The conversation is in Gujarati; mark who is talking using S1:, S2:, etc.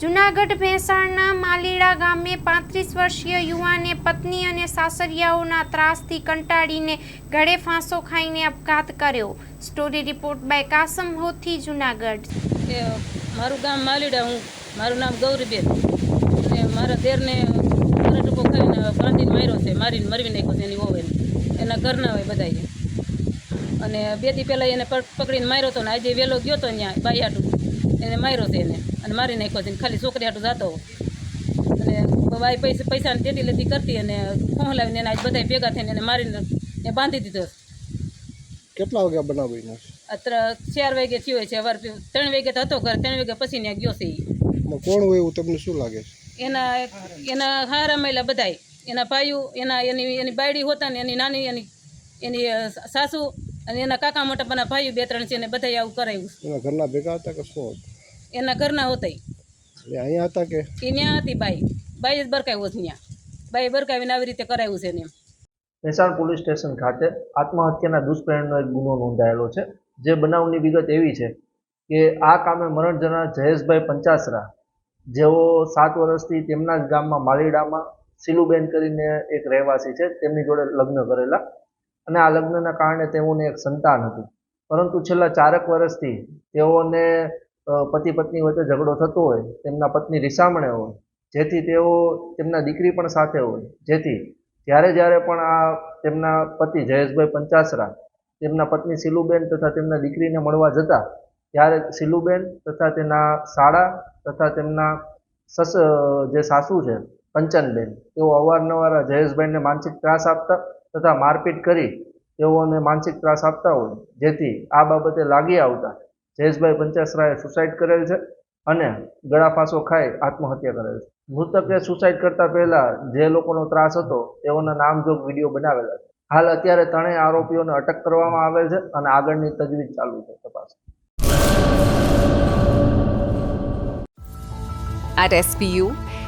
S1: જુનાગઢ ભેંસાણના માલીડા ગામે પાંત્રીસ વર્ષીય યુવાને પત્ની અને સાસરિયાઓના ત્રાસથી કંટાળીને ગળે ફાંસો ખાઈને આપઘાત કર્યો. Story report by Kasam Hothi Junagadh.
S2: મારું ગામ માલીડા, હું, મારું નામ ગૌરીબેન. અને મારા દેરને મારા ટૂંકો ખાઈને બાંધીને માર્યો છે, મારીને મરવી નાખ્યો છે, એની વહુને એના ઘરના હોય બધાએ અને બે દી પહેલાં એને પક- પકડીને માર્યો હતો ને આજે વહેલો ગયો હતો ત્યાં બાયાટું એને માર્યો હતો એને. અને મારી નાખ્યો હતો ખાલી છોકરી હાટું જતો. અને બાઈ પૈસા પૈસાની તેટી લેતી કરતી અને પહોંલાવીને એને આજ બધા ભેગા થઈને એને મારીને એ બાંધી દીધો.
S3: કેટલા વાગ્યા બનાવીને
S2: અત્યારે ચાર વાગે થયો છે. વાર ત્રણ વાગે તો હતો ઘર. ત્રણ વાગે પછી ને ગયો છે
S3: કોણ હોય એવું તમને શું લાગે છે?
S2: એના એના હારા મહિલા બધાય. એના ભાઈઓ એના એની એની બાયડી હોતા ને એની નાની એની એની સાસુ અને એના કાકા મોટા બના ભાઈઓ બે ત્રણ છે ને બધાય આવું કરાવ્યું
S3: એના ઘરના ભેગા હતા કે શું હતું?
S2: એના ઘરના હોતાય.
S3: એટલે અહીંયા હતા કે?
S2: એ ત્યાં હતી બાઈ. બાઈ જ બરકાવ્યો છે ત્યાં બાઈ બરકાવીને આવી રીતે કરાવ્યું છે ને એમ.
S4: મહેસાણ પોલીસ સ્ટેશન ખાતે આત્મહત્યાના દુષ્પ્રેરણનો એક ગુનો નોંધાયેલો છે. જે બનાવની વિગત એવી છે કે આ કામે મરણ જનાર જયેશભાઈ પંચાસરા જેઓ સાત વર્ષથી તેમના જ ગામમાં માલીડામાં સિલુબેન કરીને એક રહેવાસી છે. તેમની જોડે લગ્ન કરેલા. અને આ લગ્નના કારણે તેઓને એક સંતાન હતું. પરંતુ છેલ્લા ચારક વર્ષથી તેઓને પતિ પત્ની વચ્ચે ઝઘડો થતો હોય, તેમના પત્ની રિસામણે હોય, જેથી તેઓ તેમના દીકરી પણ સાથે હોય. જેથી જ્યારે જ્યારે પણ આ તેમના પતિ જયેશભાઈ પંચાસરા, તેમના પત્ની સિલુબેન તથા તેમના દીકરીને મળવા જતા, ત્યારે સિલુબેન તથા તેના શાળા તથા તેમના સસ જે સાસુ છે કંચનબેન તેઓ અવારનવાર જયેશભાઈને માનસિક ત્રાસ આપતા તથા મારપીટ કરી તેઓને માનસિક ત્રાસ આપતા હોય જેથી આ બાબતે લાગી આવતા જયેશભાઈ પંચાસરાએ સુસાઇડ કરેલ છે અને ગળા ફાંસો ખાઈ આત્મહત્યા કરેલ છે. મૃતકે સુસાઇડ કરતા પહેલા જે લોકોનો ત્રાસ હતો તેઓના નામજોગ વીડિયો બનાવેલા છે. હાલ અત્યારે ત્રણેય આરોપીઓને અટક કરવામાં આવેલ છે અને આગળની તજવીજ ચાલુ છે તપાસ.
S5: At SPU,